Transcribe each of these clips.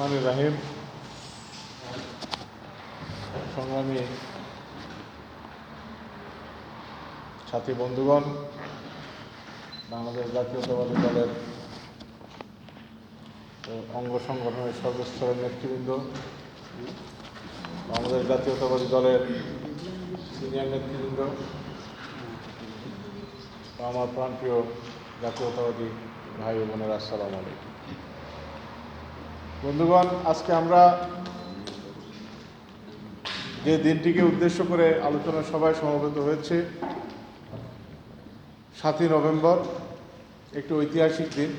রহমান রাহিম সংগ্রামী সাথী বন্ধুগণ, বাংলাদেশ জাতীয়তাবাদী দলের অঙ্গ সংগঠনের সর্বস্তরের নেতৃবৃন্দ, বাংলাদেশ জাতীয়তাবাদী দলের সিনিয়র নেতৃবৃন্দ, আমার প্রাণপ্রিয় জাতীয়তাবাদী ভাই বোনেরা, আসসালামু আলাইকুম। বন্ধুগণ, আজকে আমরা যে দিনটিকে উদ্দেশ্য করে আলোচনা সভায় সমবেত হয়েছে, সাতই নভেম্বর, একটি ঐতিহাসিক দিন,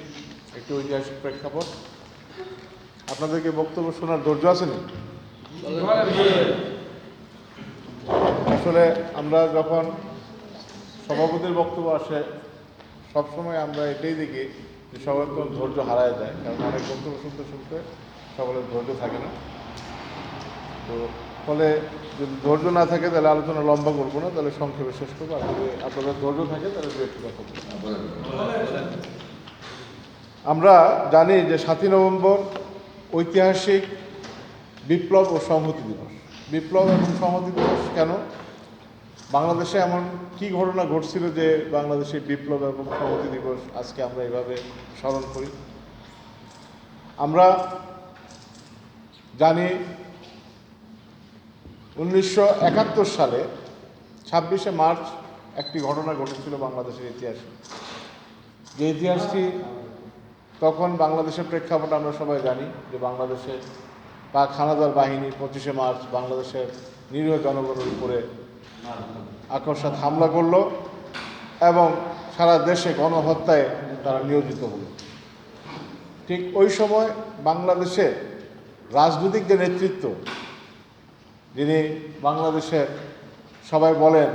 একটি ঐতিহাসিক প্রেক্ষাপট। আপনাদেরকে বক্তব্য শোনার ধৈর্য আছে আসলে আমরা যখন সভাপতির বক্তব্য আসে, সবসময় আমরা এটাই দেখি যে সবার তখন ধৈর্য হারায় যায়, কারণ অনেক বক্তব্য শুনতে শুনতে সকলের ধৈর্য থাকে না। তো ফলে যদি ধৈর্য না থাকে, তাহলে আলোচনা লম্বা করব না, তাহলে সংক্ষেপে শেষ করব। আর যদি আপনাদের ধৈর্য থাকে, তাহলে দু একটু কথা আমরা জানি যে সাতই নভেম্বর ঐতিহাসিক বিপ্লব ও সংহতি দিবস। বিপ্লব এবং সংহতি দিবস কেন? বাংলাদেশে এমন কি ঘটনা ঘটছিল যে বাংলাদেশে বিপ্লব এবং সংহতি দিবস আজকে আমরা এভাবে স্মরণ করি? আমরা জানি উনিশশো একাত্তর সালে ছাব্বিশে মার্চ একটি ঘটনা ঘটেছিল বাংলাদেশের ইতিহাসে। যে ইতিহাসটি তখন বাংলাদেশের প্রেক্ষাপট আমরা সবাই জানি যে বাংলাদেশে পাক হানাদার বাহিনী পঁচিশে মার্চ বাংলাদেশের নিরীহ জনগণের উপরে আকস্মাত হামলা করল এবং সারা দেশে গণহত্যায় তারা নিয়োজিত হলো। ঠিক ওই সময় বাংলাদেশে রাজনৈতিক যে নেতৃত্ব, যিনি বাংলাদেশের সবাই বলেন,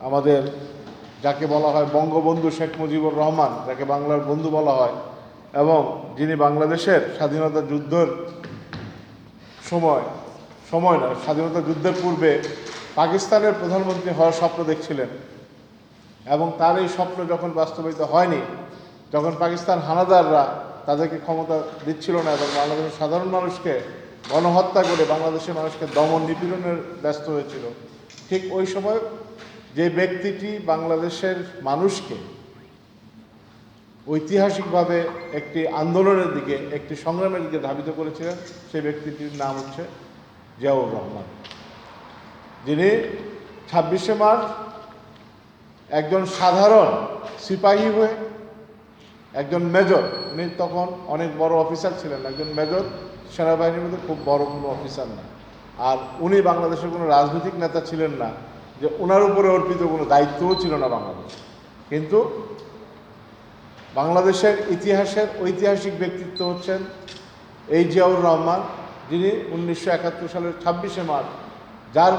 আমাদের যাকে বলা হয় বঙ্গবন্ধু শেখ মুজিবুর রহমান, যাকে বাংলার বন্ধু বলা হয়, এবং যিনি বাংলাদেশের স্বাধীনতা যুদ্ধের সময় সময় না স্বাধীনতা যুদ্ধের পূর্বে পাকিস্তানের প্রধানমন্ত্রী হওয়ার স্বপ্ন দেখছিলেন। এবং তার এই স্বপ্ন যখন বাস্তবায়িত হয়নি, যখন পাকিস্তান হানাদাররা তাদেরকে ক্ষমতা দিচ্ছিল না এবং বাংলাদেশের সাধারণ মানুষকে গণহত্যা করে বাংলাদেশের মানুষকে দমন নিপীড়নের ব্যস্ত হয়েছিল, ঠিক ওই সময় যে ব্যক্তিটি বাংলাদেশের মানুষকে ঐতিহাসিকভাবে একটি আন্দোলনের দিকে, একটি সংগ্রামের দিকে ধাবিত করেছিলেন, সেই ব্যক্তিটির নাম হচ্ছে জিয়াউর রহমান। যিনি ছাব্বিশে মার্চ একজন সাধারণ সিপাহী হয়ে একজন মেজর, উনি তখন অনেক বড় অফিসার ছিলেন, একজন মেজর সেনাবাহিনীর মধ্যে খুব বড় কোনো অফিসার না। আর উনি বাংলাদেশের কোনো রাজনৈতিক নেতা ছিলেন না, যে ওনার উপরে অর্পিত কোনো দায়িত্বও ছিল না বাংলাদেশ। কিন্তু বাংলাদেশের ইতিহাসের ঐতিহাসিক ব্যক্তিত্ব হচ্ছেন এই জিয়াউর রহমান। যিনি উনিশশো একাত্তর সালের ছাব্বিশে মার্চ, যার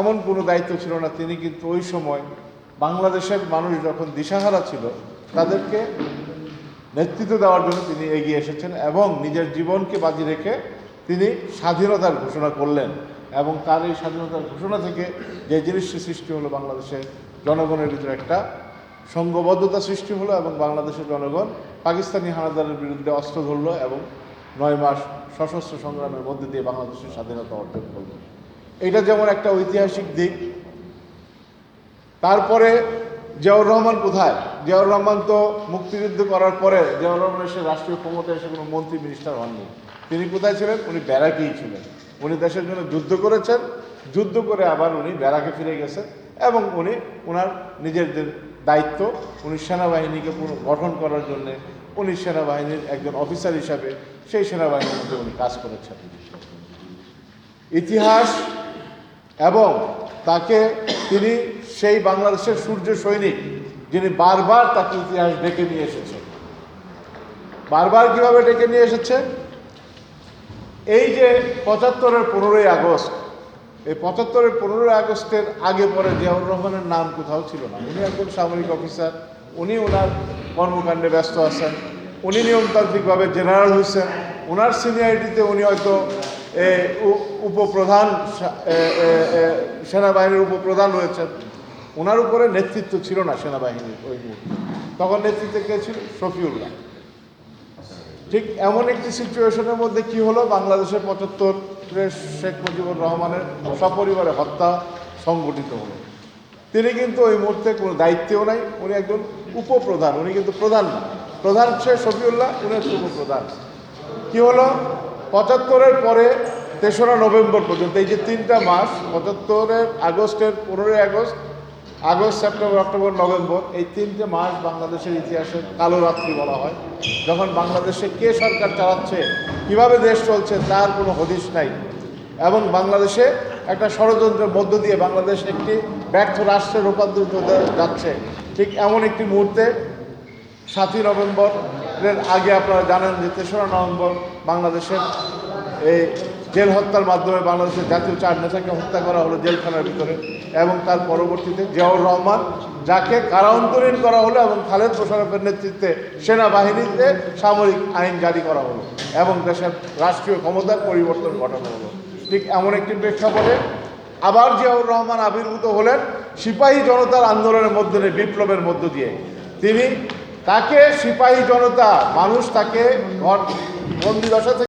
এমন কোনো দায়িত্ব ছিল না, তিনি কিন্তু ওই সময় বাংলাদেশের মানুষ যখন দিশাহারা ছিল, তাদেরকে নেতৃত্ব দেওয়ার জন্য তিনি এগিয়ে এসেছেন এবং নিজের জীবনকে বাজি রেখে তিনি স্বাধীনতার ঘোষণা করলেন এবং তার এই স্বাধীনতার ঘোষণা থেকে যে জিনিসটি সৃষ্টি হলো বাংলাদেশের জনগণের ভিতরে একটা সংঘবদ্ধতা সৃষ্টি হলো এবং বাংলাদেশের জনগণ পাকিস্তানি হানাদারের বিরুদ্ধে অস্ত্র ধরল এবং নয় মাস সশস্ত্র সংগ্রামের মধ্যে দিয়ে বাংলাদেশের স্বাধীনতা অর্জন করল। এটা যেমন একটা ঐতিহাসিক দিক, তারপরে জিয়াউর রহমান কোথায়? জিয়াউর রহমান তো মুক্তিযুদ্ধ করার পরে জিয়াউর রহমান এসে রাষ্ট্রীয় ক্ষমতায় এসে কোনো মন্ত্রী মিনিস্টার হননি। তিনি কোথায় ছিলেন? উনি ব্যারাকেই ছিলেন। উনি দেশের জন্য যুদ্ধ করেছেন। যুদ্ধ করে আবার উনি ব্যারাকে ফিরে গেছেন এবং উনি ওনার নিজের দায়িত্ব, উনি সেনাবাহিনীকে পুরো গঠন করার জন্যে উনি সেনাবাহিনীর একজন অফিসার হিসাবে সেই সেনাবাহিনীর মধ্যে উনি কাজ করেছেন। ইতিহাস এবং তাকে তিনি সেই বাংলাদেশের সূর্য সৈনিক যিনি বারবার তাকে ইতিহাস ডেকে নিয়ে এসেছে। বারবার কীভাবে ডেকে নিয়ে এসেছে? এই যে পঁচাত্তরের পনেরোই আগস্ট, এই পঁচাত্তরের পনেরোই আগস্টের আগে পরে জিয়াউর রহমানের নাম কোথাও ছিল না। উনি একজন সামরিক অফিসার, উনি ওনার কর্মকাণ্ডে ব্যস্ত আছেন। উনি নিয়মতান্ত্রিকভাবে জেনারেল হয়েছেন ওনার সিনিয়রিটিতে উনি হয়তো উপপ্রধান সেনাবাহিনীর উপপ্রধান রয়েছেন ওনার উপরে নেতৃত্ব ছিল না সেনাবাহিনীর ওই তখন নেতৃত্বে কে ছিল? শফিউল্লাহ। ঠিক এমন একটি সিচুয়েশনের মধ্যে কি হলো? বাংলাদেশের পঁচাত্তরে শেখ মুজিবুর রহমানের সপরিবারে হত্যা সংগঠিত হলো। তিনি কিন্তু ওই মুহূর্তে কোনো দায়িত্বও নাই, উনি একজন উপপ্রধান, উনি কিন্তু প্রধান না। প্রধান সে শফিউল্লাহ, উনি হচ্ছে উপপ্রধান। কি হলো? পঁচাত্তরের পরে তেসরা নভেম্বর পর্যন্ত, এই যে তিনটা মাস, পঁচাত্তরের আগস্টের পনেরোই August August, September, October, November, এই তিনটে মাস বাংলাদেশের ইতিহাসে কালো রাত্রি বলা হয়। যখন বাংলাদেশে কে সরকার চালাচ্ছে, কীভাবে দেশ চলছে, তার কোনো হদিশ নাই। এবং বাংলাদেশে একটা ষড়যন্ত্রের মধ্য দিয়ে বাংলাদেশ একটি ব্যর্থ রাষ্ট্রে রূপান্তরিত হতে যাচ্ছে। ঠিক এমন একটি মুহূর্তে সাতই নভেম্বরের আগে আপনারা জানেন যে তেসরা নভেম্বর বাংলাদেশের এই জেল হত্যার মাধ্যমে বাংলাদেশের জাতীয় চার নেতাকে হত্যা করা হলো জেলখানার ভিতরে এবং তার পরবর্তীতে জিয়াউর রহমান, যাকে কারান্তরীণ করা হলো এবং খালেদ মোশারফের নেতৃত্বে সেনাবাহিনীতে সামরিক আইন জারি করা হলো এবং দেশের রাষ্ট্রীয় ক্ষমতার পরিবর্তন ঘটানো হলো। ঠিক এমন একটি প্রেক্ষাপটে আবার জিয়াউর রহমান আবির্ভূত হলেন সিপাহী জনতার আন্দোলনের মধ্যে দিয়ে, বিপ্লবের মধ্য দিয়ে। তিনি তাকে সিপাহী জনতা, মানুষ তাকে ঘর বন্দি দশা থেকে